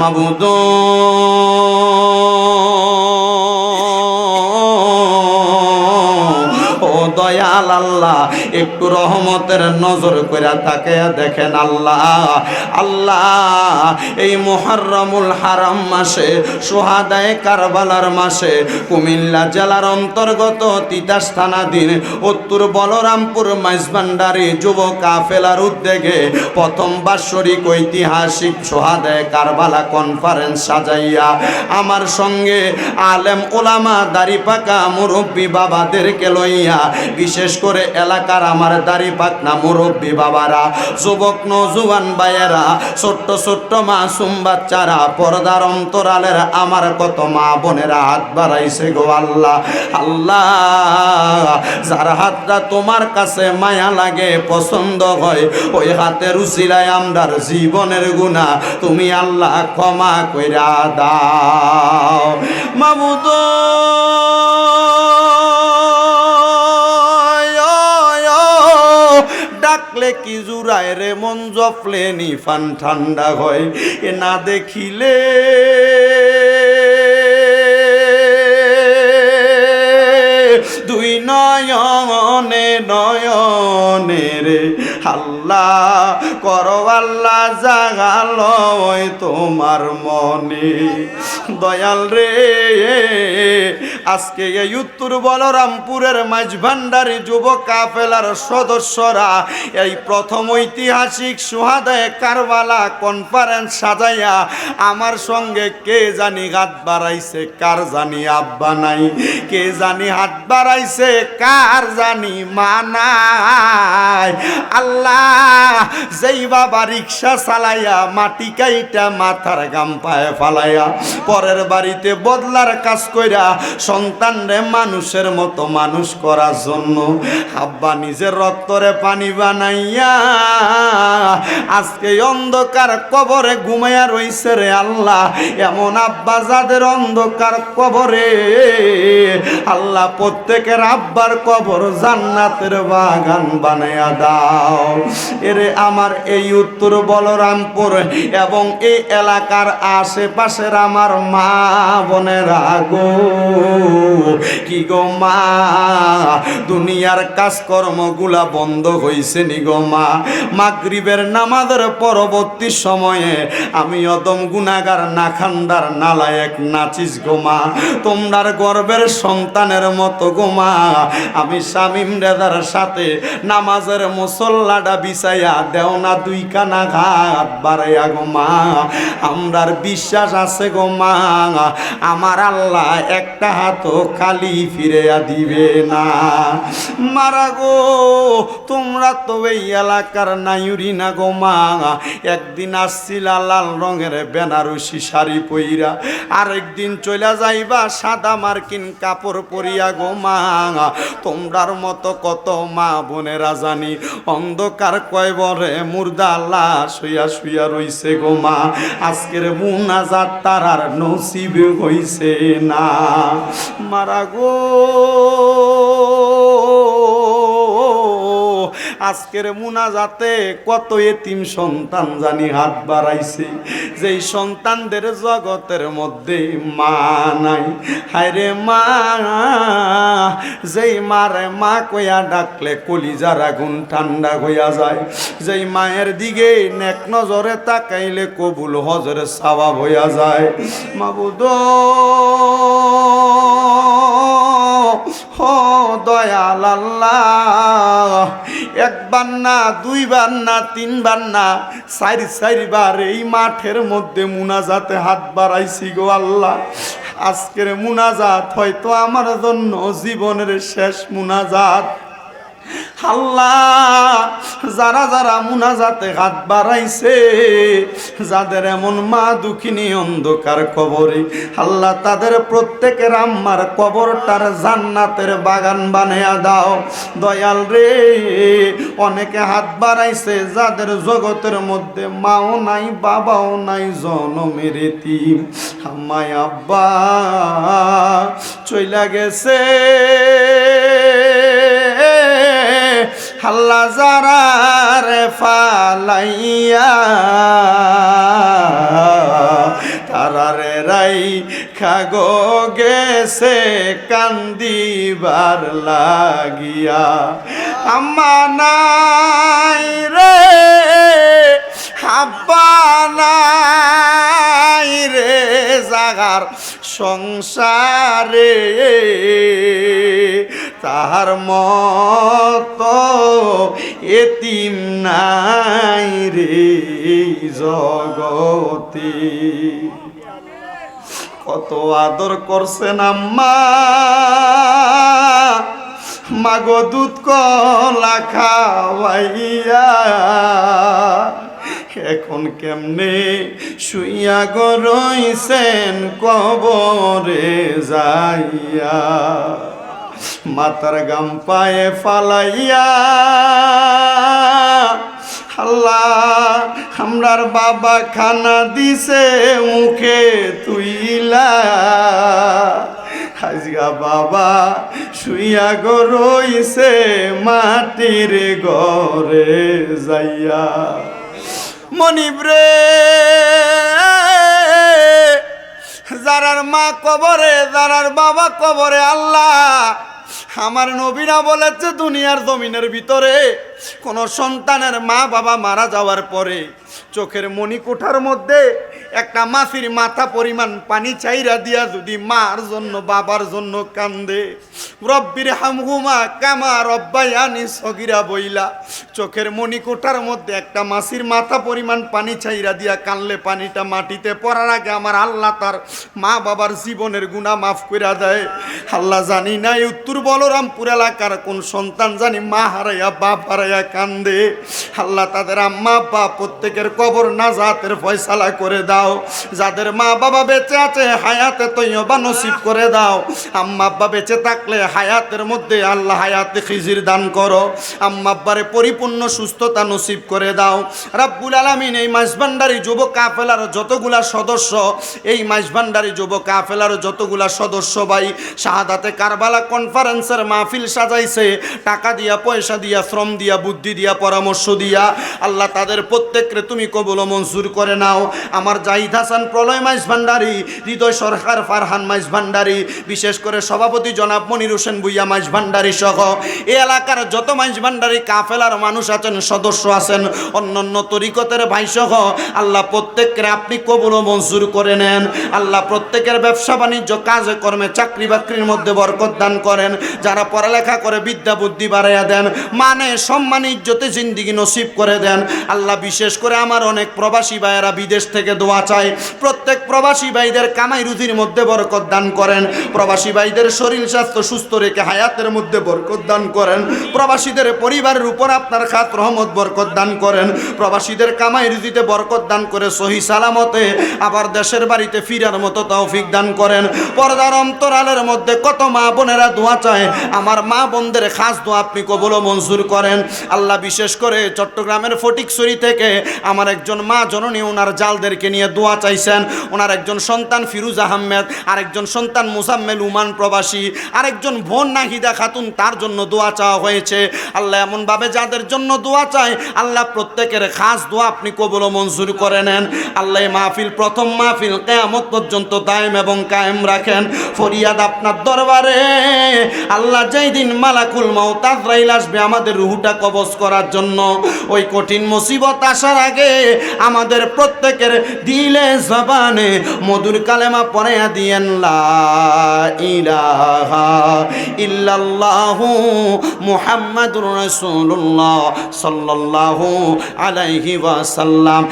মাবুদ। ও দয়াল আল্লাহ একটু রহমতের নজর করে তাকে দেখেন আল্লাহ আল্লাহ, এই মোহাররমুল হারাম মাসে, সোহাদায় কারবালার মাসে, কুমিল্লা জেলার অন্তর্গত তিতাস থানাধীন উত্তর বলরামপুর মাইজবান্ডারি যুব কাফেলার উদ্যোগে প্রথম বাৎসরিক ঐতিহাসিক সোহাদায় কারবালা কনফারেন্স সাজাইয়া আমার সঙ্গে আলেম ওলামা দাড়ি পাকা মুরব্বী বাবাদেরকে লইয়া বিশেষ করে এলাকার আমার দাড়ি পাকনা মুরব্বী বাবারা, যুবক নজুয়ান ভাইয়েরা, ছোট্ট ছোট্ট মাসুম বাচ্চারা, পর্দার অন্তরালের আমার কত মা বোনেরা হাত বাড়াইছে গো আল্লাহ। আল্লাহ, যার হাতটা তোমার কাছে মায়া লাগে, পছন্দ হয়, ওই হাতের উচিলায় আমরার জীবনের গুণা তুমি আল্লাহ ক্ষমা কইরা দাও। মাবুদ ডাকলে কি জুড়ায় রে মন জপলে নিফান ঠান্ডা হয়? এ না দেখিলে দুই নয়নে নয়নে রে আল্লাহ করো আল্লাহ জাগাল তোমার মনে। দয়াল রে, আজকে এই উত্তর বলরামপুরের মাঝ ভান্ডারী যুব কাফেলার সদস্যরা, এই প্রথম ঐতিহাসিক সুহাদায় কারবালা কনফারেন্স সাজাইয়া, আমার সঙ্গে কে জানি হাত বাড়াইছে, কার জানি আব্বা নাই, কে জানি হাত বাড়াইছে, কার জানি মানাই আল্লাহ যেই বাবা রিক্সা চালাইয়া মাটি কাইটা মাথার গাম পায়ে ফালাইয়া পরের বাড়িতে বদলার কাজ কইরা সন্তান রে মানুষের মতো মানুষ করার জন্য আব্বা নিজের রক্তরে পানি বানাইয়া আজকে অন্ধকার কবরে ঘুমাইয়া রইছে রে আল্লাহ। এমন আব্বা যাদের অন্ধকার কবরে আল্লাহ প্রত্যেকের আব্বার কবর জান্নাতের বাগান বানাইয়া দাও। এরে আমার এই উত্তর বলরামপুর এবং এই এলাকার আশেপাশের আমার মা বোনেরা গো। কি গো মা, দুনিয়ার কাজকর্মগুলা বন্ধ হইছে নি গো মা। মাগরিবের নামাজের পরবর্তী সময়ে আমি অদম গুনাগার নাখান্দার, নালায়ক নাচিস গো মা। তোমরার গর্বের সন্তানের মতো গো মা। আমি শামিম রেদার সাথে নামাজের মুসল্লাডা মুসল্লাটা বিছাইয়া দেও না দুই কানা ঘাট বাড়াইয়া গো মা। আমরার বিশ্বাস আছে গো মা। আমার আল্লাহ একটা হাতও খালি ফিরেয়া দিবে না। মারা গো, তোমরা তো এই এলাকার নাইউরি না গো মা। একদিন আসছিলা লাল রঙের বেনারসি শাড়ি পইরা। আরেকদিন চলে যাইবা সাদা মার্কিন কাপড় পরিয়া গো মা। তোমরার মতো কত মা বোনেরা জানি। অন্ধকার কয়, বরে মুর্দা, লাশ শুইয়া শুইয়া রইছে গো মা। আজকের মুনাজাত তারার নসিব হইছে না। মারা গো। আজকের মুনাজাতে কত এতিম সন্তান জানি হাত বাড়াইছে। যেই সন্তানদের জগতের মধ্যে মা নাই, হায়রে মা, যেই মারে মা কইয়া ডাকলে কলিজার আগুন ঠান্ডা হইয়া যায়। যেই মায়ের দিকে নেক নজরে তাকাইলে কবুল হজরে সাবাব হইয়া যায়। মাবুদ ও দয়াল আল্লাহ। একবার না দুইবার না তিনবার না চার চারবার এই মাঠের মধ্যে মুনাজাতে হাত বাড়াইছি গো আল্লাহ। আজকের মুনাজাত হয়তো আমার জন্য জীবনের শেষ মুনাজাত। আল্লাহ যারা যারা মুনাজাতে হাত বাড়াইছে, যাদের এমন মা দুঃখিনী অন্ধকার কবরে, আল্লাহ তাদের প্রত্যেকের আম্মার কবরটার জান্নাতের বাগান বানিয়ে দাও। দয়াল রে, অনেকে হাত বাড়াইছে, যাদের জগতের মধ্যে মাও নাই, বাবাও নাই, জনমের তিম আমায় আব্বা, চইলা গেছে। আল্লাহ যারা রে ফালাইয়া তারারে রাই খাগো গেছে কান্দিবার লাগিয়া। আম্মা নাই রে হাব্বা রে, জাগার সংসারে তাহার মত এতিম নাই রে জগতে। কত আদর করছেন আম্মা। মাগো দুধ কলা খাওয়াইয়া এখন কেমনে শুইয়া গো রইছেন কবরে যাইয়া। মাতার গাম পায়ে ফালাইয়া, আল্লাহ, আমরার বাবা খানা দিছে মুখে তুইলা। আজগা বাবা, শুইয়া গো রইছে মাটির ঘরে যাইয়া। মনিব রে, যারার মা কবরে, যারার বাবা কবরে, আল্লাহ আমার নবীরা বলেছে দুনিয়ার জমিনের ভিতরে। কোন সন্তানের মা বাবা মারা যাওয়ার পরে চোখের মণিকোঠার মধ্যে একটা মাছির মাথা পরিমাণ পানি চাইরা দিয়া যদি মার জন্য, বাবার জন্য কান্দে। রব্বির হামহুমা কামা রব্বায়ানি সগিরা বইলা। চোখের মণিকোঠার মধ্যে একটা মাছির মাথা পরিমাণ পানি চাইরা দিয়া কানলে পানিটা মাটিতে পড়ার আগে আমার আল্লাহ তার মা বাবার জীবনের গুণা মাফ করে দেয়। আল্লাহ জানি না এই উত্তর বলরামপুর এলাকার কোন সন্তান জানি মা হারাইয়া বাপ হারাইয়া কান্দে। আল্লাহ তাদের আম্মা আব্বা প্রত্যেকের কবর না জাতের ফয়সালা করে দাও। যাদের মা বাবা বেঁচে আছে, হায়াতে তৈবা নসিব করে দাও। আম্মা আব্বা বেঁচে থাকলে হায়াতের মধ্যে আল্লাহ হায়াতে খিজির দান করো। আম্মা আব্বারে পরিপূর্ণ সুস্থতা নসিব করে দাও। রাব্বুল আলামিন এই মাঝভান্ডারি যুব কাফেলার যতগুলা সদস্য, এই মাঝভান্ডারি যুব কাফেলার যতগুলা সদস্য ভাই, শাহাদাতে কারবালা কনফারেন্সের মাহফিল সাজাইছে। টাকা দিয়া, পয়সা দিয়া, শ্রম দিয়া, বুদ্ধি দিয়া, পরামর্শ দিয়া আল্লাহ তাদের প্রত্যেককে তুমি কবল মঞ্জুর করে নাও। আমার জাহিদ হাসান, প্রলয় মাইজ ভান্ডারি, হৃদয় সরকার ফারহান মাইজ ভান্ডারি, বিশেষ করে সভাপতি জনাব মনির হোসেন ভুইয়া মাইজ ভান্ডারি সহ। এ এলাকার যত মাইজ ভান্ডারি, কাফেলার মানুষ আছেন, সদস্য আছেন, অন্যান্য তরিকতের ভাই সহ, আল্লাহ প্রত্যেককে আপনি কবল মঞ্জুর করে নেন। আল্লাহ প্রত্যেকের ব্যবসা বাণিজ্য, কাজে কর্মে, চাকরি বাকরির মধ্যে বরকত দান করেন। যারা পড়ালেখা করে বিদ্যা বুদ্ধি বাড়াইয়া দেন মানে সম্মান, ইজ্জতে জিন্দিগি নসিব করে দেন। আল্লাহ বিশেষ করে আমার অনেক প্রবাসী ভাইয়েরা বিদেশ থেকে দোয়া চায়। প্রত্যেক প্রবাসী ভাইদের কামাই রুজির মধ্যে বরকত দান করেন। প্রবাসী ভাইদের শরীর স্বাস্থ্য সুস্থ রেখে হায়াতের মধ্যে বরকত দান করেন। প্রবাসীদের পরিবারের উপর আপনার খাত রহমত বরকত দান করেন। প্রবাসীদের কামাই রুজিতে বরকত দান করে সহি সালামতে আবার দেশের বাড়িতে ফিরার মতো তৌফিক দান করেন। পর্দার অন্তরালের মধ্যে কত মা বোনেরা দোয়া চায়। আমার মা বোনদের খাস দোয়া আপনি কবল মঞ্জুর করেন। আল্লাহ বিশেষ করে চট্টগ্রামের ফটিকছড়ি থেকে আমার একজন মা জননী, ওনার জালদেরকে নিয়ে দোয়া চাইছেন। ওনার একজন সন্তান ফিরুজ আহমেদ, আরেকজন সন্তান মুসাম্মেল উমান প্রবাসী, আরেকজন বোন নাহিদা খাতুন, তার জন্য দোয়া চাওয়া হয়েছে। আল্লাহ এমনভাবে যাদের জন্য দোয়া চায়, আল্লাহ প্রত্যেকের খাস দোয়া আপনি কবল মঞ্জুর করে নেন। আল্লাহ মাহফিল, প্রথম মাহফিল কেয়ামত পর্যন্ত দায়েম এবং কায়েম রাখেন। ফরিয়াদ আপনার দরবারে। আল্লাহ যেই দিন মালাকুল মাউত আজরাইল আসবে আমাদের রুহুটা কবজ করার জন্য। ওই কঠিন মুসিবত আসার আগে আমাদের প্রত্যেকের দিলে জবানে মধুর কালেমা পরে দিয়েন ইল্লাল্লাহু মুহাম্মাদুর রাসূলুল্লাহ সাল্লাল্লাহু আলাইহি ওয়াসাল্লাম।